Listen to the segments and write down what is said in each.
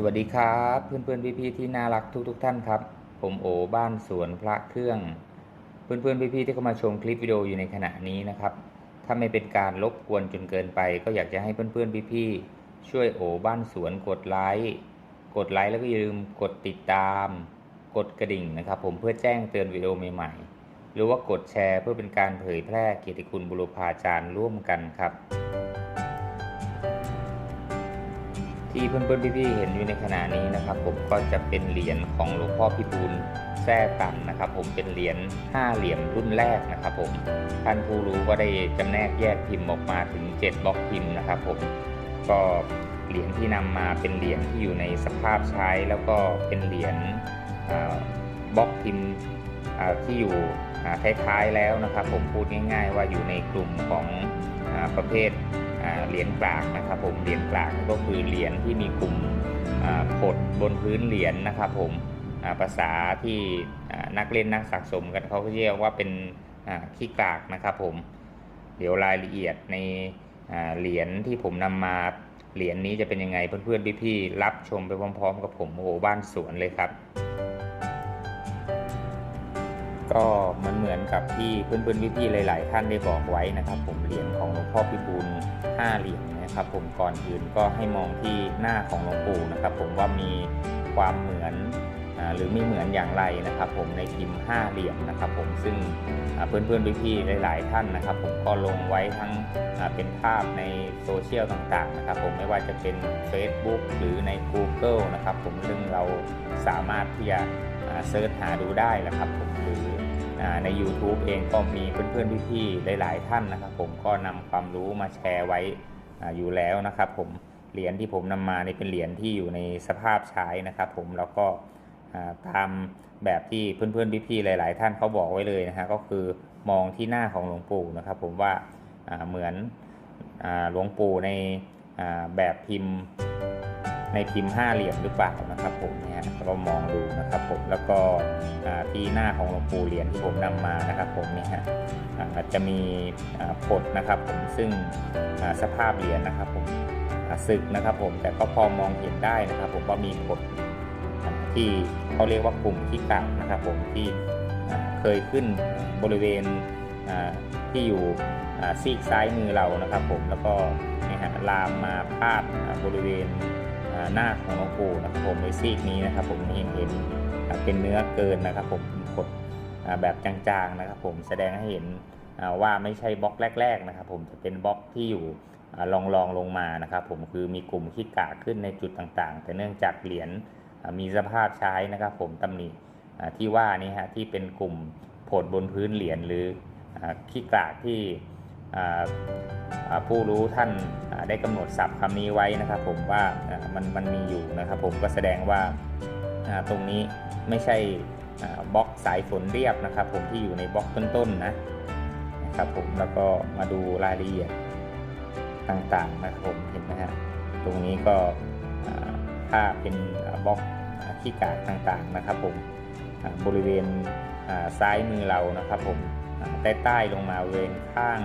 สวัสดีครับเพื่อนๆพี่ๆที่น่ารักทุกๆทท่านครับ ผมโอบ้านสวนพระเครื่อง เพื่อนๆพี่ๆที่เข้ามาชมคลิปวิดีโออยู่ในขณะนี้นะครับ ถ้าไม่เป็นการรบกวนจนเกินไป ก็อยากจะให้เพื่อนๆพี่ๆช่วยโอบ้านสวนกดไลค์กดไลค์แล้วก็อย่าลืมกดติดตาม กดกระดิ่งนะครับ ผมเพื่อแจ้งเตือนวิดีโอใหม่ๆหรือว่ากดแชร์เพื่อเป็นการเผยแพร่เกียรติคุณบุรพาจารย์ร่วมกันครับ ที่เพื่อนๆพี่ๆเห็นอยู่ในขณะนี้นะครับ ผมก็จะเป็นเหรียญของหลวงพ่อพิบูลแท้ตันนะครับ ผมเป็นเหรียญห้าเหลี่ยมรุ่นแรกนะครับ ผมท่านผู้รู้ก็ได้จำแนกแยกพิมพ์ออกมาถึง 7บล็อกพิมพ์นะครับ ผมก็เหรียญที่นำมาเป็นเหรียญที่อยู่ในสภาพใช้แล้วก็เป็นเหรียญบล็อกพิมพ์ที่อยู่ ท้ายๆแล้วนะครับ ผมพูดง่าย ๆ ว่าอยู่ในกลุ่มของประเภทเหรียญกลากนะครับผมเหรียญกลากก็คือเหรียญที่มีกลุ่มผดบนพื้นเหรียญนะครับผมภาษาที่นักเล่นนักสะสมกันเขาเรียกว่าเป็นขี้กลากนะครับผมเดี๋ยวรายละเอียดในเหรียญที่ผมนำมาเหรียญนี้จะเป็นยังไงเพื่อนๆพี่ๆรับชมไปพร้อม ๆ กับผมโอ้โหบ้านสวนเลยครับ ก็เหมือนเหมือนกับที่เพื่อนๆพี่ๆหลาย ๆ ท่านได้บอกไว้นะครับ ผมเหรียญของหลวงพ่อพิบูลห้าเหรียญนะครับ ผมก่อนอื่นก็ให้มองที่หน้าของหลวงปู่นะครับ ผมว่ามีความเหมือนหรือไม่เหมือนอย่างไรนะครับ ผมในพิมพ์ห้าเหรียญนะครับ ผมซึ่งเพื่อนๆพี่ๆหลาย ๆ ท่านนะครับ ผมก็ลงไว้ทั้งเป็นภาพในโซเชียลต่างๆนะครับ ผมไม่ว่าจะเป็น Facebook หรือใน Google นะครับ ผมซึ่งเราสามารถที่จะเซิร์ชหาดูได้นะครับ ผมหรือ ใน YouTube เองก็มีเพื่อนๆพี่ๆหลาย ๆ ท่านนะครับ ผมก็นำความรู้มาแชร์ไว้อยู่แล้วนะครับ ผมเหรียญที่ผมนำมาในเป็นเหรียญที่อยู่ในสภาพใช้นะครับ ผมแล้วก็ตามแบบที่เพื่อนๆพี่ๆหลาย ๆ ท่านเขาบอกไว้เลยนะฮะก็คือมองที่หน้าของหลวงปู่นะครับ ผมว่าเหมือนหลวงปู่ในแบบพิมพ์ ในพิมพ์ห้าเหลี่ยมหรือเปล่านะครับผมเนี่ยก็มองดูนะครับผมแล้วก็ที่หน้าของหลวงปู่เหรียญที่ผมนำมานะครับผมเนี่ฮะจะมีผดนะครับผมซึ่งสภาพเหรียญนะครับผมสึกนะครับผมแต่ก็พอมองเห็นได้นะครับผมว่ามีผดที่เขาเรียกว่ากลุ่มที่กลางนะครับผมที่เคยขึ้นบริเวณที่อยู่ซีกซ้ายมือเรานะครับผมแล้วก็นี่ฮะลามมาพาดบริเวณ หน้าของหลวงปู่นะครับผมในซีกนี้นะครับ ผมเห็นเห็นเป็นเนื้อเกินนะครับ ผมกดแบบจางๆนะครับ ผมแสดงให้เห็นว่าไม่ใช่บล็อกแรก ๆนะครับ ผมจะเป็นบล็อกที่อยู่ลองๆลงมานะครับ ผมคือมีกลุ่มขี้กาขึ้นในจุดต่างๆ แต่เนื่องจากเหรียญมีสภาพใช้นะครับ ผมตำหนิที่ว่านี่ฮะที่เป็นกลุ่มโผดบนพื้นเหรียญหรือขี้กากที่ ผู้รู้ท่านได้กำหนดศัพท์คำนี้ไว้นะครับ ผมว่ามันมันมีอยู่นะครับผมก็แสดงว่าตรงนี้ไม่ใช่บล็อกสายฝนเรียบนะครับ ผมที่อยู่ในบล็อกต้นๆนะนะครับผมแล้วก็มาดูรายละเอียดต่างๆนะครับผมเห็นไหมฮะตรงนี้ก็ถ้าเป็นบล็อกขี้กากต่างๆนะครับ ผมบริเวณซ้ายมือเรานะครับ ผมใต้ใต้ลงมาบริเวณข้าง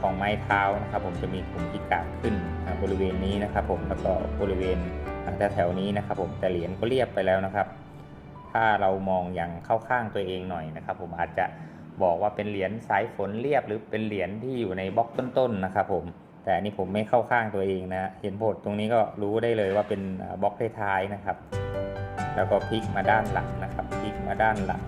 ของไม้เท้านะครับผมจะมีกลุ่มที่กาดขึ้นบริเวณนี้นะครับ ผมแล้วก็บริเวณแถวๆนี้นะครับ ผมแต่เหรียญก็เรียบไปแล้วนะครับ ถ้าเรามองอย่างเข้าข้างตัวเองหน่อยนะครับ ผมอาจจะบอกว่าเป็นเหรียญสายฝนเรียบหรือเป็นเหรียญที่อยู่ในบล็อกต้นๆนะครับ ผมแต่นนี้ผมไม่เข้าข้างตัวเองนะเห็นโพดตรงนี้ก็รู้ได้เลยว่าเป็นบล็อกท้ายๆนะครับ แล้วก็พลิกมาด้านหลังนะครับพลิกมาด้านหลัง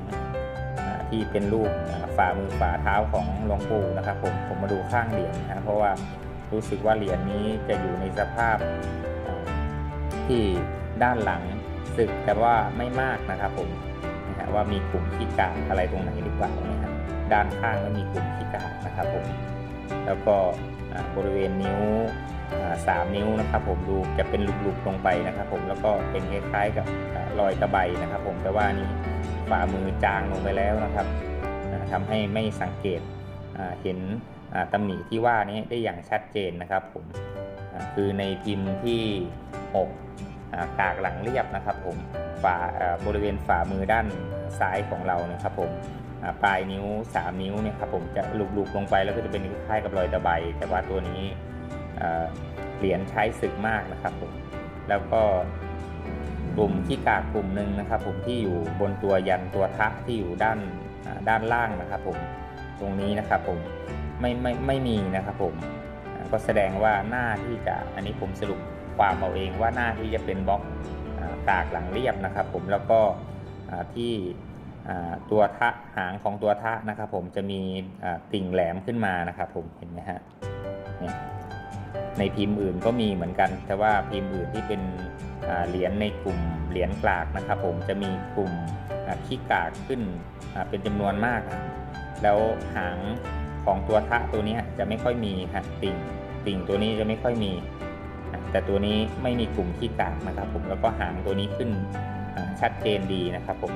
ที่เป็นรูปฝ่ามือฝ่าเท้าของหลวงปู่นะครับ ผมผมมาดูข้างเหรียญนะเพราะว่ารู้สึกว่าเหรียญนี้จะอยู่ในสภาพที่ด้านหลังสึกแต่ว่าไม่มากนะครับผมนะฮะว่ามีกลุ่มขี้กาอะไรตรงไหนหรือเปล่านะฮะด้านข้างไม่มีกลุ่มขี้กานะครับผมแล้วก็บริเวณนิ้วสามนิ้วนะครับผมดูจะเป็นหลุกๆลงไปนะครับผมแล้วก็เป็นคล้ายๆกับรอยตะไบนะครับผมแต่ว่านี้ ฝ่ามือจางลงไปแล้วนะครับทำให้ไม่สังเกตเห็นตำหนิที่ว่านี้ได้อย่างชัดเจนนะครับผมคือในพิมพ์ที่6กากหลังเรียบนะครับผมฝ่าบริเวณฝ่ามือด้านซ้ายของเรานะครับผมปลายนิ้ว 3 นิ้วเนี่ยครับผมจะลุกๆลงไปแล้วก็จะเป็นคล้ายกับรอยตะไบแต่ว่าตัวนี้เหรียญใช้สึกมากนะครับผมแล้วก็ กลุ่มขี้กากกลุ่มหนึ่งนะครับ ผมที่อยู่บนตัวยันตัวทะที่อยู่ด้านด้านล่างนะครับ ผมตรงนี้นะครับ ผมไม่ไม่ไม่มีนะครับ ผมก็แสดงว่าหน้าที่จะอันนี้ผมสรุปความเอาเองว่าหน้าที่จะเป็นบล็อกอ่ากากหลังเรียบนะครับ ผมแล้วก็ที่ตัวทะหางของตัวทะนะครับ ผมจะมีติ่งแหลมขึ้นมานะครับ ผมเห็นไหมฮะในพิมพ์อื่นก็มีเหมือนกัน แต่ว่าพิมพ์อื่นที่เป็น เหรียญในกลุ่มเหรียญกลากนะครับ ผมจะมีกลุ่มขี้กากขึ้นเป็นจำนวนมาก แล้วหางของตัวทะตัวนี้จะไม่ค่อยมีฮะติ่งติ่งตัวนี้จะไม่ค่อยมี แต่ตัวนี้ไม่มีกลุ่มขี้กากนะครับ ผมแล้วก็หางตัวนี้ขึ้นชัดเจนดีนะครับผม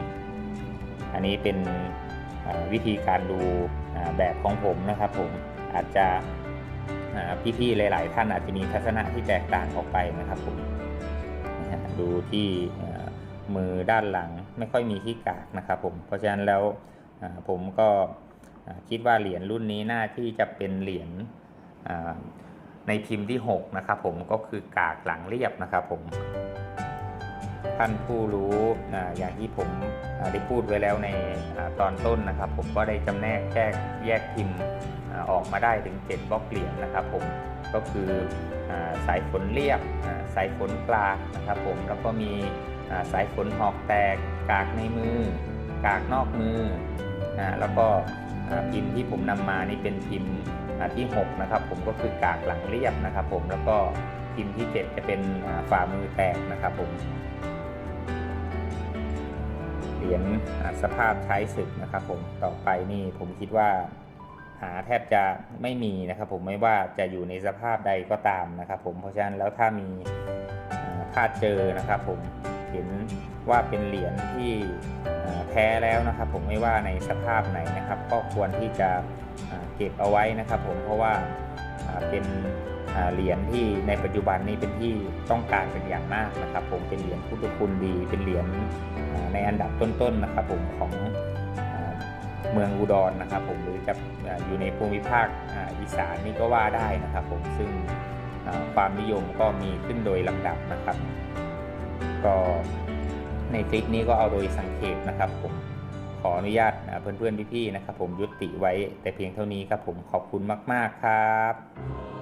อันนี้เป็นวิธีการดูแบบของผมนะครับ ผมอาจจะพี่ๆหลาย ๆ ท่านอาจจะมีทัศนะที่แตกต่างออกไปนะครับผม ดูที่มือด้านหลังไม่ค่อยมีขี้กากนะครับผมเพราะฉะนั้นแล้วผมก็คิดว่าเหรียญรุ่นนี้น่าที่จะเป็นเหรียญในพิมพ์ที่ 6 นะครับผมก็คือกากหลังเรียบนะครับผมท่านผู้รู้อย่างที่ผมได้พูดไว้แล้วในตอนต้นนะครับ ผมก็ได้จำแนกแยกแยกพิมพ์ออกมาได้ถึง 7บล็อกเหรียญนะครับผมก็คือ สายฝนเรียบสายฝนกลางนะครับผมแล้วก็มีสายฝนหอกแตกกากในมือ กากนอกมืออแล้วก็พิมพ์ที่ผมนำมานี่เป็นพิมพ์ที่6นะครับผมก็คือกากหลังเรียบนะครับผมแล้วก็พิมพ์ที่ 7 จะเป็นฝ่ามือแตกนะครับผมเหรียญสภาพใช้ศึกนะครับผมต่อไปนี่ผมคิดว่า หาแทบจะไม่มีนะครับผมไม่ว่าจะอยู่ในสภาพใดก็ตามนะครับผมเพราะฉะนั้นแล้วถ้ามีอ่าถ้าเจอนะครับผมเห็นว่าเป็นเหรียญที่แท้แล้วนะครับผมไม่ว่าในสภาพไหนนะครับ ก็ควรที่จะเก็บเอาไว้นะครับผมเพราะว่าเป็นเหรียญที่ในปัจจุบันนี้เป็นที่ต้องการเป็นอย่างมากนะครับ ผมเป็นเหรียญพุทธคุณดี เป็นเหรียญในอันดับต้นๆนะครับผมของ เมืองอุดรนะครับผมหรือจะอยู่ในภูมิภาคอีสานนี่ก็ว่าได้นะครับผมซึ่งความนิยมก็มีขึ้นโดยลำดับนะครับ ก็ในคลิปนี้ก็เอาโดยสังเขปนะครับผมขออนุญาตเพื่อนๆพี่ๆนะครับผมยุติไว้แต่เพียงเท่านี้ครับผมขอบคุณมาก ๆ ครับ